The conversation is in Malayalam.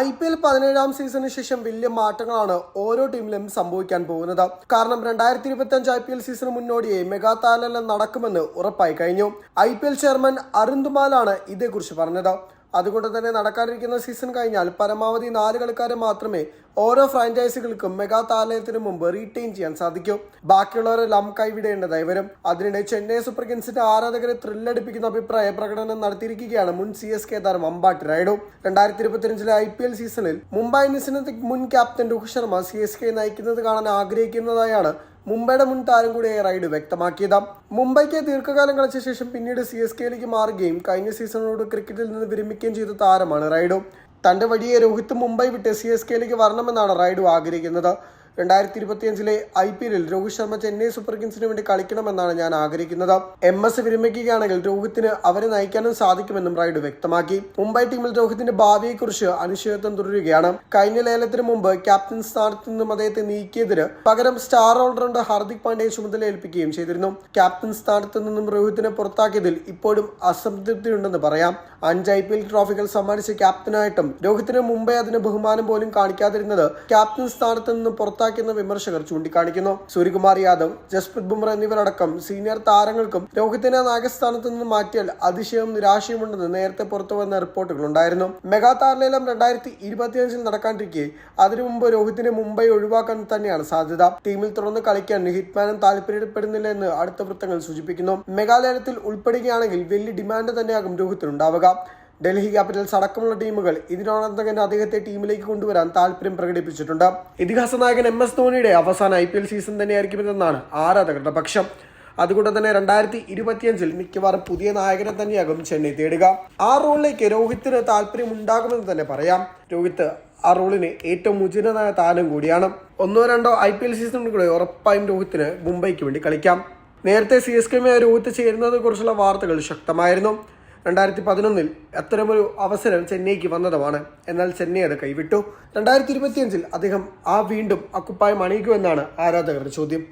ഐ പി എൽ പതിനേഴാം സീസണിന് ശേഷം വലിയ മാറ്റങ്ങളാണ് ഓരോ ടീമിലും സംഭവിക്കാൻ പോകുന്നത്. കാരണം രണ്ടായിരത്തി ഇരുപത്തി അഞ്ച് ഐ പി എൽ സീസണ് മുന്നോടിയായി മെഗാ നടക്കുമെന്ന് ഉറപ്പായി കഴിഞ്ഞു. ഐ പി എൽ ചെയർമാൻ അരുന്തുമാലാണ് ഇതേക്കുറിച്ച് പറഞ്ഞത്. അതുകൊണ്ട് തന്നെ നടക്കാനിരിക്കുന്ന സീസൺ കഴിഞ്ഞാൽ പരമാവധി നാല് കളിക്കാരെ മാത്രമേ ഓരോ ഫ്രാഞ്ചൈസികൾക്കും മെഗാ താലയത്തിനു മുമ്പ് റീറ്റെയിൻ ചെയ്യാൻ സാധിക്കൂ. ബാക്കിയുള്ളവരെല്ലാം കൈവിടേണ്ടതായി വരും അതിനിടെ ചെന്നൈ സൂപ്പർ കിങ്സിന്റെ ആരാധകരെ ത്രില്ലടിപ്പിക്കുന്ന അഭിപ്രായ പ്രകടനം നടത്തിയിരിക്കുകയാണ് മുൻ സി എസ് കെ താരം അമ്പാട്ടി റൈഡു. രണ്ടായിരത്തി ഇരുപത്തിയഞ്ചിലെ ഐ പി എൽ സീസണിൽ മുംബൈ ഇന്ത്യൻസിന് മുൻ captain Rohit Sharma C S K നയിക്കുന്നത് കാണാൻ ആഗ്രഹിക്കുന്നതായാണ് മുംബൈയുടെ മുൻ താരം കൂടിയായ റൈഡ് വ്യക്തമാക്കിയത്. മുംബൈക്ക് ദീർഘകാലം കളിച്ച ശേഷം പിന്നീട് സി എസ് കെയിലേക്ക് മാറുകയും കഴിഞ്ഞ സീസണിനോട് ക്രിക്കറ്റിൽ നിന്ന് വിരമിക്കുകയും ചെയ്ത താരമാണ് റൈഡു. തന്റെ വഴിയെ രോഹിത് മുംബൈ വിട്ട് സി എസ് കെയിലേക്ക് വരണമെന്നാണ് റൈഡു ആഗ്രഹിക്കുന്നത്. രണ്ടായിരത്തി ഇരുപത്തിയഞ്ചിലെ ഐ പി എല്ലിൽ രോഹിത് ശർമ്മ ചെന്നൈ സൂപ്പർ കിങ്സിന് വേണ്ടി കളിക്കണമെന്നാണ് ഞാൻ ആഗ്രഹിക്കുന്നത്. എം എസ് വിരമിക്കുകയാണെങ്കിൽ രോഹിത്തിന് അവരെ നയിക്കാനും സാധിക്കുമെന്നും റൈഡ് വ്യക്തമാക്കി. മുംബൈ ടീമിൽ രോഹിത്തിന്റെ ഭാവിയെക്കുറിച്ച് അനിശ്ചിതത്വം തുടരുകയാണ്. കഴിഞ്ഞ ലേലത്തിന് മുമ്പ് ക്യാപ്റ്റൻ സ്ഥാനത്ത് നിന്നും അദ്ദേഹത്തെ നീക്കിയതിന് പകരം സ്റ്റാർ ഓൾറൗണ്ടർ ഹാർദിക് പാണ്ഡ്യയെ ചുമതല ഏൽപ്പിക്കുകയും ചെയ്തിരുന്നു. ക്യാപ്റ്റൻ സ്ഥാനത്ത് നിന്നും രോഹിത്തിനെ പുറത്താക്കിയതിൽ ഇപ്പോഴും അസംതൃപ്തിയുണ്ടെന്ന് പറയാം. അഞ്ച് ഐ പി എൽ ട്രോഫികൾ സമ്മാനിച്ച ക്യാപ്റ്റനായിട്ടും രോഹിത്തിന് മുംബൈ അതിന് ബഹുമാനം പോലും കാണിക്കാതിരുന്നത് ക്യാപ്റ്റൻ സ്ഥാനത്ത് നിന്ന് പുറത്താക്കിയെന്ന് വിമർശകർ ചൂണ്ടിക്കാണിക്കുന്നു. സൂര്യകുമാർ യാദവ് ജസ്പ്രീത് ബുംറ എന്നിവരടക്കം സീനിയർ താരങ്ങൾക്കും രോഹിത്തിനെ നായകസ്ഥാനത്ത് നിന്ന് മാറ്റിയാൽ അതിശയവും നിരാശയുമുണ്ടെന്ന് നേരത്തെ പുറത്തുവന്ന റിപ്പോർട്ടുകളുണ്ടായിരുന്നു. മെഗാ താരലേലം രണ്ടായിരത്തി ഇരുപത്തിയഞ്ചിൽ നടക്കാണ്ടിരിക്കെ അതിനു മുമ്പ് രോഹിത്തിനെ മുംബൈ ഒഴിവാക്കാൻ തന്നെയാണ് സാധ്യത. ടീമിൽ തുടർന്ന് കളിക്കാൻ ഹിറ്റ്മാനും താല്പര്യപ്പെടുന്നില്ല എന്ന് അടുത്ത വൃത്തങ്ങൾ സൂചിപ്പിക്കുന്നു. മെഗാലയത്തിൽ ഉൾപ്പെടുകയാണെങ്കിൽ വലിയ ഡിമാൻഡ് തന്നെയാകും രോഹിത്തിനുണ്ടാവുക. ഡൽഹി ക്യാപിറ്റൽസ് അടക്കമുള്ള ടീമുകൾ ഇതിനോടൊപ്പം തന്നെ അദ്ദേഹത്തെ ടീമിലേക്ക് കൊണ്ടുവരാൻ താല്പര്യം പ്രകടിപ്പിച്ചിട്ടുണ്ട്. ഇതിഹാസ നായകൻ എം എസ് ധോണിയുടെ അവസാന ഐ പി എൽ സീസൺ തന്നെയായിരിക്കുമെന്നാണ് ആരാധകരുടെ പക്ഷം. അതുകൊണ്ട് തന്നെ രണ്ടായിരത്തി ഇരുപത്തിയഞ്ചിൽ മിക്കവാറും പുതിയ നായകനെ തന്നെയാകും ചെന്നൈ തേടുക. ആ റോളിലേക്ക് രോഹിത്തിന് താല്പര്യം ഉണ്ടാകുമെന്ന് തന്നെ പറയാം. രോഹിത്ത് ആ റോളിന് ഏറ്റവും ഉചിതനായ താരം കൂടിയാണ്. ഒന്നോ രണ്ടോ ഐ പി എൽ സീസണുകളെ ഉറപ്പായും രോഹിത്തിന് മുംബൈക്ക് വേണ്ടി കളിക്കാം. നേരത്തെ സി എസ് കെയുമായി രോഹിത്ത് ചേരുന്നതിനെ കുറിച്ചുള്ള വാർത്തകൾ ശക്തമായിരുന്നു. രണ്ടായിരത്തി പതിനൊന്നിൽ അത്തരമൊരു അവസരം ചെന്നൈക്ക് വന്നതുമാണ്. എന്നാൽ ചെന്നൈ അത് കൈവിട്ടു. രണ്ടായിരത്തി ഇരുപത്തിയഞ്ചിൽ അദ്ദേഹം ആ വീണ്ടും അക്കുപ്പായം അണിയിക്കുമെന്നാണ് ആരാധകരുടെ ചോദ്യം.